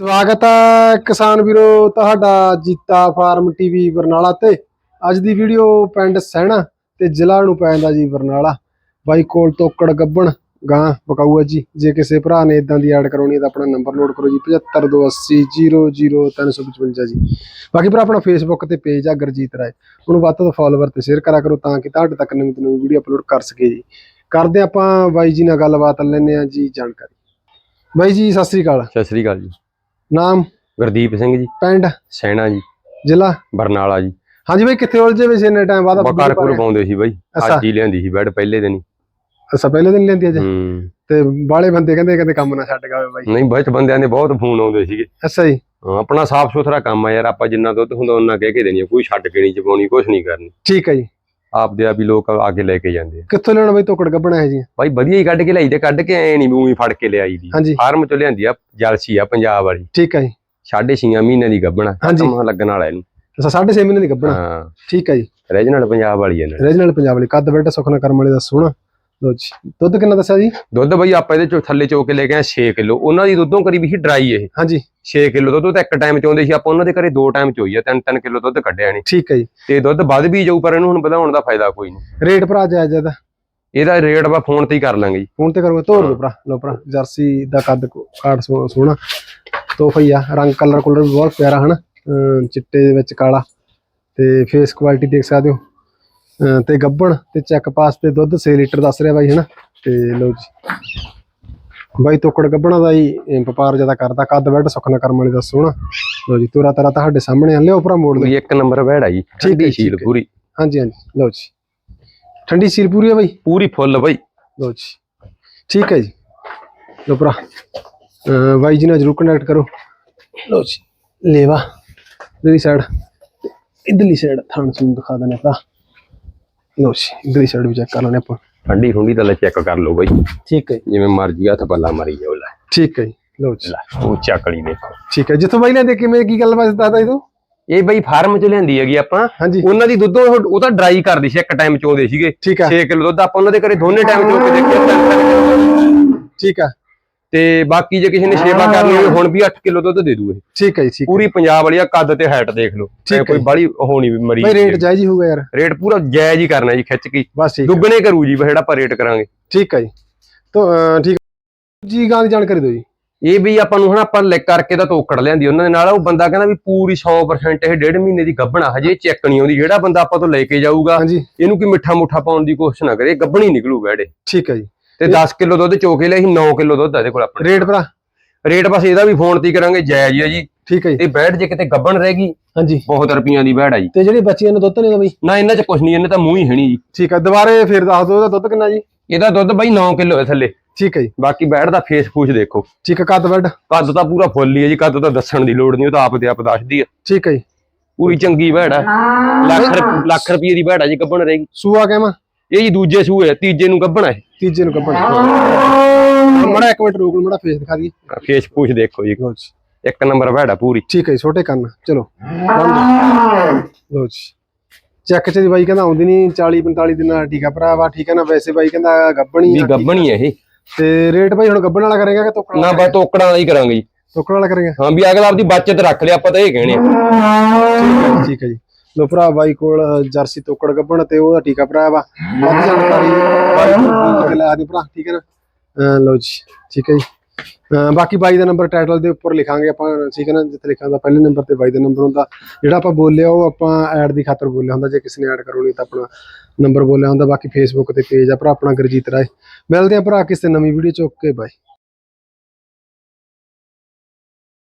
ਸਵਾਗਤ ਹੈ ਕਿਸਾਨ ਵੀਰੋ ਤੁਹਾਡਾ ਜੀਤਾ ਫਾਰਮ ਟੀਵੀ ਬਰਨਾਲਾ ਤੇ। ਅੱਜ ਦੀ ਵੀਡੀਓ ਪਿੰਡ ਸਹਿਣਾ ਤੇ ਜ਼ਿਲ੍ਹਾ ਨੂੰ ਪੈਂਦਾ ਜੀ ਬਰਨਾਲਾ। ਬਾਈ ਕੋਲ ਤੋਕੜ ਗੱਬਣ, ਗਾਂ ਬਕਾਊਆ ਜੀ। ਜੇ ਕਿਸੇ ਭਰਾ ਨੇ ਇਦਾਂ ਦੀ ਐਡ ਕਰਾਉਣੀ ਹੈ ਤਾਂ ਆਪਣਾ ਨੰਬਰ ਨੋਟ ਕਰੋ ਜੀ 7528000355 ਜੀ। ਬਾਕੀ ਭਰਾ, ਆਪਣਾ ਫੇਸਬੁੱਕ ਤੇ ਪੇਜ ਆ ਗੁਰਜੀਤ ਰਾਏ। ਉਹਨੂੰ ਵੱਧ ਤੋਂ ਫਾਲੋਵਰ ਤੇ ਸ਼ੇਅਰ ਕਰਾ ਕਰੋ ਤਾਂ ਕਿ ਤੁਹਾਡੇ ਤੱਕ ਨਵੀਂ ਤੋਂ ਨਵੀਂ ਵੀਡੀਓ ਅਪਲੋਡ ਕਰ ਸਕੇ ਜੀ। ਕਰਦੇ ਆਪਾਂ ਬਾਈ ਜੀ ਨਾਲ ਗੱਲਬਾਤ ਲੈਣੇ ਆ ਜੀ ਜਾਣਕਾਰੀ। ਬਾਈ ਜੀ, ਸਤਿ ਸ੍ਰੀ ਅਕਾਲ। ਸਤਿ ਸ੍ਰੀ ਅਕਾਲ ਜੀ। ਨਾਮ? ਗੁਰਦੀਪ ਸਿੰਘ ਜੀ। ਪਿੰਡ? ਸੈਣਾ ਜੀ। ਜ਼ਿਲ੍ਹਾ? ਬਰਨਾਲਾ ਜੀ। ਹਾਂਜੀ ਬਈ ਕਿੱਥੇ ਉਲਝੇ ਵੇ ਸੀ ਇੰਨੇ ਟਾਈਮ ਬਾਅਦ ਬਕਾਰਪੁਰ ਪਾਉਂਦੇ ਸੀ ਬਾਈ। ਅੱਜ ਹੀ ਲਿਆਂਦੀ ਸੀ ਬੈਡ ਪਹਿਲੇ ਦਿਨ ਹੀ। ਅੱਛਾ ਪਹਿਲੇ ਦਿਨ ਲੈਂਦੀ ਅਜੇ? ਤੇ ਬਾਲੇ ਬੰਦੇ ਕਹਿੰਦੇ ਕਹਿੰਦੇ ਕੰਮ ਨਾ ਛੱਡ ਗਾਵੇ ਬਾਈ। ਨਹੀਂ ਬਹੁਤ ਬੰਦਿਆਂ ਦੇ ਬਹੁਤ ਫੋਨ ਆਉਂਦੇ ਸੀਗੇ। ਅੱਛਾ ਜੀ। ਆਪਣਾ ਸਾਫ਼ ਸੁਥਰਾ ਕੰਮ ਆ ਯਾਰ ਆਪਾਂ ਜਿੰਨਾ ਦੁੱਧ ਹੁੰਦਾ ਉਹਨਾਂ ਕਹਿ ਕੇ ਦੇਣੀ ਕੋਈ ਛੱਡ ਕੇ ਨਹੀਂ ਚਪਾਉਣੀ ਕੁਝ ਨਹੀਂ ਕਰਨੀ। ਠੀਕ ਹੈ ਜੀ। ਆਪਦੇ ਆਪ ਹੀ ਲੋਕ ਆ ਕੇ ਲੈ ਕੇ ਜਾਂਦੇ ਆ। ਕਿੱਥੋਂ ਲੈਣਾ ਬਈ ਤੋਕੜ ਗੱਬਣਾ ਹੈ ਜੀ? ਬਾਈ ਵਧੀਆ ਹੀ ਕੱਢ ਕੇ ਲਿਆਈ ਤੇ ਕੱਢ ਕੇ ਐ ਨਹੀਂ ਵੀ ਫੜ ਕੇ ਲਿਆਈ ਦੀ ਫਾਰਮ ਚੋਂ ਲਿਆਂਦੀ ਆ ਜਲਸੀ ਆ ਪੰਜਾਬ ਵਾਲੀ। ਠੀਕ ਹੈ ਜੀ। ਸਾਢੇ ਛੀਆਂ ਮਹੀਨੇ ਦੀ ਹਾਂਜੀ। ਖਤਮ ਲੱਗਣ ਵਾਲਾ ਇਹਨੂੰ। ਅੱਛਾ 6.5 ਮਹੀਨੇ ਦੀ ਗੱਬਣਾ। ਹਾਂ। ਠੀਕ ਹੈ ਜੀ। ਰੀਜਨਲ ਪੰਜਾਬ ਵਾਲੀ ਇਹਨਾਂ ਰੀਜਨਲ ਪੰਜਾਬ ਵਾਲੀ। ਕੱਦ ਬੈਠਾ ਸੁਖਨਾ ਕਰਮ ਵਾਲੇ ਦਾ ਸੋਹਣਾ। ਲੋ ਜੀ ਦੁੱਧ ਕਿੰਨਾ ਦੱਸਿਆ ਜੀ? ਦੁੱਧ ਬਈ ਆਪਾਂ ਇਹਦੇ ਚੋਂ ਥੱਲੇ ਚੋ ਕੇ ਲੈ ਗਏ 6 ਕਿਲੋ। ਉਹਨਾਂ ਦੀ ਦੁੱਧੋਂ ਕਰੀ ਵੀ ਸੀ ਡਰਾਈ ਇਹ। ਹਾਂਜੀ। 6 ਕਿਲੋ ਦੁੱਧ ਤਾਂ ਇੱਕ ਟਾਈਮ ਚ ਆਉਂਦੇ ਸੀ ਆਪਾਂ ਉਹਨਾਂ ਦੇ ਘਰੇ ਦੋ ਟਾਈਮ ਚ ਹੋਈ ਆ ਤਿੰਨ ਤਿੰਨ ਕਿਲੋ ਦੁੱਧ ਕੱਢਿਆ ਨਹੀਂ ਠੀਕ ਹੈ ਜੀ। ਤੇ ਦੁੱਧ ਵੱਧ ਵੀ ਜਾਊ ਪਰ ਇਹਨੂੰ ਹੁਣ ਵਧਾਉਣ ਦਾ ਫਾਇਦਾ ਕੋਈ ਨਹੀਂ। ਰੇਟ ਭਰਾ ਜਾਇਜ਼ ਜ਼ਿਆਦਾ ਇਹਦਾ? ਰੇਟ ਆਪਾਂ ਫੋਨ ਤੇ ਹੀ ਕਰ ਲਾਂਗੇ ਜੀ। ਫੋਨ ਤੇ ਕਰੂੰਗਾ ਤੋਰ ਦੋ ਭਰਾ ਲੋ ਭਰਾ ਜਰਸੀ ਦਾ ਕੱਦ ਕਾਰਡ ਸੋਹਣਾ। ਤੋਹਫਾ ਹੀ ਆ ਰੰਗ ਕਲਰ ਕਲਰ ਵੀ ਬਹੁਤ ਪਿਆਰਾ ਹਨ? ਚਿੱਟੇ ਦੇ ਵਿੱਚ ਕਾਲਾ। ਤੇ ਫੇਸ ਕੁਆਲਿਟੀ ਦੇਖ ਸਕਦੇ ਹੋ। ਤੇ ਗੱਬਣ ਤੇ ਚੈੱਕ ਪਾਸ ਤੇ ਦੁੱਧ 6 ਲੀਟਰ ਦੱਸ ਰਿਹਾ ਬਾਈ ਹਨਾ? ਤੇ ਲਓ ਜੀ। ਬਾਈ ਤੋਕੜ ਗੱਬਣਾ ਦਾ ਹੀ ਵਪਾਰ ਜ਼ਿਆਦਾ ਕਰਦਾ ਕੱਦ ਬੈਡ ਸੁਖਨਾ ਕਰਮ ਵਾਲੀ ਦਾ ਸੋਹਣਾ। ਲਓ ਜੀ ਤੋਰਾ ਤਰਾ ਤੁਹਾਡੇ ਸਾਹਮਣੇ ਆ। ਲਿਓ ਭਰਾ ਮੋੜ ਦੇ। ਪੂਰੀ ਇੱਕ ਨੰਬਰ ਬੈੜ ਆ ਜੀ ਠੰਡੀ ਸ਼ੀਲ। ਪੂਰੀ। ਹਾਂਜੀ ਹਾਂਜੀ। ਲਓ ਜੀ। ਠੰਡੀ ਸੀਲ ਪੂਰੀ ਹੈ ਬਾਈ? ਪੂਰੀ ਫੁੱਲ ਬਈ। ਲਓ ਜੀ। ਠੀਕ ਹੈ ਜੀ। ਲਓ ਭਰਾ। ਬਾਈ ਜੀ ਨਾਲ ਜਰੂਰ ਕੰਟੈਕਟ ਕਰੋ। ਲਓ ਜੀ। ਲੇਵਾ। ਇਧਰਲੀ ਸਾਈਡ ਇਧਰਲੀ ਸਾਈਡ ਥਾਣ ਨੂੰ ਦਿਖਾ ਦਿੰਦੇ ਭਰਾ। ਲਓ ਜੀ ਇਧਰਲੀ ਸਾਈਡ ਵੀ ਚੈੱਕ ਕਰ ਲੈਣੇ ਆਪਾਂ। ਠੰਡੀ ਠੁੰਡੀ ਤਾਂ ਲੈ ਚੈੱਕ ਕਰ ਲਓ ਬਈ। ਠੀਕ ਹੈ ਜਿਵੇਂ ਮਰਜ਼ੀ ਹੱਥ ਪੱਲਾ ਮਾਰੀ ਜਾਓ ਲੈ। ਠੀਕ ਹੈ ਜੀ ਲਓ ਜੀ। ਲੈ ਉਹ ਚੱਕਲੀ ਦੇਖੋ। ਠੀਕ ਹੈ ਜਿੱਥੋਂ ਬਾਈ ਲੈਂਦੇ ਕਿਵੇਂ ਕੀ ਗੱਲ ਬਾਤ ਦੱਸਦਾ ਇਹ ਤੋਂ? ਇਹ ਬਈ ਫਾਰਮ ਚ ਲਿਆਂਦੀ ਹੈਗੀ ਆਪਾਂ। ਹਾਂਜੀ। ਉਹਨਾਂ ਦੀ ਦੁੱਧੋਂ ਉਹ ਉਹ ਤਾਂ ਡਰਾਈ ਕਰਦੀ ਸੀ ਇੱਕ ਟਾਈਮ ਚ ਆਉਂਦੇ ਸੀਗੇ। ਠੀਕ ਹੈ। 6 ਕਿਲੋ ਦੁੱਧ ਆਪਾਂ ਉਹਨਾਂ ਦੇ ਘਰੇ ਦੋਨੇ ਟਾਈਮ ਚੋ ਕੇ ਦੇਖਿਆ। ਠੀਕ ਹੈ। ਤੇ ਬਾਕੀ ਜੇ ਕਿਸੇ ਨੇ ਸੇਵਾ ਕਰਨੀ ਹੋਵੇ ਹੁਣ ਵੀ 8 ਕਿਲੋ ਦੁੱਧ ਦੇ ਦੂ ਇਹ ਠੀਕ ਹੈ ਜੀ ਠੀਕ ਪੂਰੀ ਪੰਜਾਬ ਵਾਲੀ ਆ ਕੱਦ ਤੇ ਹਾਈਟ ਦੇਖ ਲਓ। ਕੋਈ। ਬਾਲੀ ਹੋਣੀ ਵੀ ਮਰੀ ਬਾਈ ਰੇਟ ਜਾਇਜ਼ ਹੀ ਹੋਊਗਾ ਯਾਰ। ਰੇਟ ਪੂਰਾ ਜਾਇਜ਼ ਹੀ ਕਰਨਾ ਜੀ ਖਿੱਚ ਕੇ। ਬਸ ਦੁੱਗਣੇ ਕਰੂ ਜੀ ਜਿਹੜਾ ਆਪਾਂ ਰੇਟ ਕਰਾਂਗੇ। ਠੀਕ ਹੈ ਜੀ। ਤਾਂ ਠੀਕ। ਜੀ ਗਾਂ ਦੀ ਜਾਣਕਾਰੀ ਦਿਓ ਜੀ। ਇਹ ਵੀ ਆਪਾਂ ਨੂੰ ਹੁਣ ਆਪਾਂ ਲਿਖ ਕਰਕੇ ਤਾਂ ਤੋਕੜ ਲਿਆਂਦੀ ਉਹਨਾਂ ਦੇ ਨਾਲ ਉਹ ਬੰਦਾ ਕਹਿੰਦਾ ਵੀ ਪੂਰੀ 100% ਇਹ ਡੇਢ ਮਹੀਨੇ ਦੀ ਗੱਭਣਾ ਹਜੇ ਚੈੱਕ ਨਹੀਂ ਆਉਂਦੀ। ਜਿਹੜਾ ਬੰਦਾ ਆਪਾਂ ਤੋਂ ਲੈ ਕੇ ਜਾਊਗਾ ਇਹਨੂੰ ਕੀ ਮਿੱਠਾ ਮੁੱਠਾ ਪਾਉਣ ਦੀ ਕੋਸ਼ਿਸ਼ ਨਾ ਕਰੇ ਗੱਭਣੀ ਨਿਕਲੂ ਬੈੜੇ ਠੀਕ ਹੈ ਜੀ। ਤੇ 10 ਕਿਲੋ ਦੁੱਧ ਚੋਕੇ ਲਿਆ ਸੀ 9 ਕਿਲੋ ਦੁੱਧ ਆ ਇਹਦੇ ਕੋਲ ਆਪਣੇ ਰੇਟ ਭਰਾ? ਰੇਟ ਬਸ ਇਹਦਾ ਵੀ ਫੋਨ ਤੇ ਕਰਾਂਗੇ ਜਾਇਜ਼ ਹੀ ਆ ਜੀ। ਠੀਕ ਹੈ ਜੀ। ਤੇ ਬੈੜ ਜੇ ਕਿਤੇ ਗੱਭਣ ਰਹਿ ਗਈ ਹਾਂਜੀ। ਬਹੁਤ ਰੁਪਈਆਂ ਦੀ ਬੈੜ ਆ ਜੀ। ਤੇ ਜਿਹੜੀ ਬੱਚੀਆਂ ਨੂੰ ਦੁੱਧ ਨਹੀਂ ਬਈ ਨਾ ਇਹਨਾਂ ਚ ਕੁਝ ਨਹੀਂ ਇਹਨਾਂ ਤਾਂ ਮੂੰਹ ਹੀ ਹਣੀ ਜੀ। ਠੀਕ ਹੈ ਦੁਬਾਰੇ ਫਿਰ ਦੱਸ ਦਿਓ ਇਹਦਾ ਦੁੱਧ ਕਿੰਨਾ ਜੀ? ਇਹਦਾ ਦੁੱਧ ਬਾਈ 9 ਕਿਲੋ ਹੈ ਥੱਲੇ। ਠੀਕ ਹੈ ਜੀ। ਬਾਕੀ ਬੈੜ ਦਾ ਫੇਸ ਫੂਸ ਦੇਖੋ। ਠੀਕ ਹੈ ਕੱਦ ਬੈਡ? ਕੱਦ ਤਾਂ ਪੂਰਾ ਫੁੱਲ ਹੀ ਹੈ ਜੀ ਕੱਦ ਤਾਂ ਦੱਸਣ ਦੀ ਲੋੜ ਨਹੀਂ ਉਹ ਤਾਂ ਆਪ ਤੇ ਆਪ ਦੱਸਦੀ ਆ। ਠੀਕ ਹੈ ਜੀ। ਪੂਰੀ ਚੰਗੀ ਬੈੜ ਆ। ਲੱਖ ਲੱਖ ਰੁਪਏ ਦੀ ਬੈੜ ਆ ਜੀ ਗੱਭਣ ਰਹੇਗੀ ਸੂਆ ਕਹਿਮਾ ਇਹ ਜੀ ਦੂਜੇ ਸੂਏ ਆ, ਤੀਜੇ ਨੂੰ ਗੱਭਣ ਹੈ ਤੀਜੇ ਨੂੰ ਕੱਪੜਾ ਮੜਾ ਇੱਕ ਮਿੰਟ ਰੋਕ ਲਓ ਮੜਾ ਫੇਸ ਦਿਖਾ ਦਈਏ। ਫੇਸ ਫੂਸ ਦੇਖੋ ਜੀ। ਲਓ ਜੀ। ਇੱਕ ਨੰਬਰ ਆ ਪੂਰੀ। ਠੀਕ ਹੈ ਜੀ ਛੋਟੇ ਕੰਨ ਚਲੋ। ਬੰਦ ਲਓ ਜੀ। ਚੈੱਕ ਚ ਜੀ ਬਾਈ ਕਹਿੰਦਾ ਆਉਂਦੀ ਨਹੀਂ 40 45 ਦਿਨਾਂ ਦਾ ਟੀਕਾ ਭਰਾਵਾ ਠੀਕ ਹੈ ਨਾ? ਵੈਸੇ ਬਾਈ ਕਹਿੰਦਾ ਗੱਬਣੀ ਵੀ ਗੱਭਣੀ ਹੈ ਇਹ। ਤੇ ਰੇਟ ਬਾਈ ਹੁਣ ਗੱਬਣ ਵਾਲਾ ਕਰੇਗਾ ਕਿ ਤੋਕਣ ਨਾ ਵਾਲਾ ਬਸ ਟੋਕੜਾਂ ਦਾ ਹੀ ਕਰਾਂਗੇ ਜੀ। ਤੋਕਣ ਵਾਲਾ ਕਰੇਗਾ? ਹਾਂ ਵੀ ਅਗਲਾ ਆਪਦੀ ਬਚਤ ਰੱਖ ਲਿਆ ਆਪਾਂ ਤਾਂ ਇਹ ਕਹਿਣੇ ਆ। ਠੀਕ ਹੈ ਜੀ, ਠੀਕ ਹੈ ਜੀ। ਲੋ ਭਰਾ ਬਾਈ ਕੋਲ ਜਰਸੀ ਤੋਕੜ ਗੱਬਣ ਤੇ ਉਹਦਾ ਟੀਕਾ ਭਰਾ ਵਾ। ਵੱਧ ਜਾਣਕਾਰੀ ਬਾਈ ਕੋਲ ਫੋਨ ਤੇ ਭਰਾ ਠੀਕ ਹੈ ਨਾ? ਅ, ਜੀ ਠੀਕ ਹੈ ਜੀ। ਬਾਕੀ ਬਾਈ ਦਾ ਨੰਬਰ ਟਾਈਟਲ ਦੇ ਉੱਪਰ ਲਿਖਾਂਗੇ ਆਪਾਂ ਠੀਕ ਹੈ ਨਾ? ਜਿੱਥੇ ਲਿਖਿਆ ਹੁੰਦਾ ਪਹਿਲੇ ਨੰਬਰ ਤੇ ਬਾਈ ਦਾ ਨੰਬਰ ਹੁੰਦਾ। ਜਿਹੜਾ ਆਪਾਂ ਬੋਲਿਆ ਉਹ ਆਪਾਂ ਐਡ ਦੀ ਖਾਤਰ ਬੋਲਿਆ ਹੁੰਦਾ ਜੇ ਕਿਸੇ ਨੇ ਐਡ ਕਰਾਉਣੀ ਤਾਂ ਆਪਣਾ ਨੰਬਰ ਬੋਲਿਆ ਹੁੰਦਾ। ਬਾਕੀ ਫੇਸਬੁੱਕ ਤੇ ਪੇਜ ਆ ਭਰਾ ਆਪਣਾ ਗੁਰਜੀਤ ਰਾਏ। ਮਿਲਦੇ ਆ ਭਰਾ ਕਿਸੇ ਨਵੀਂ ਵੀਡੀਓ ਚ। Okay bye.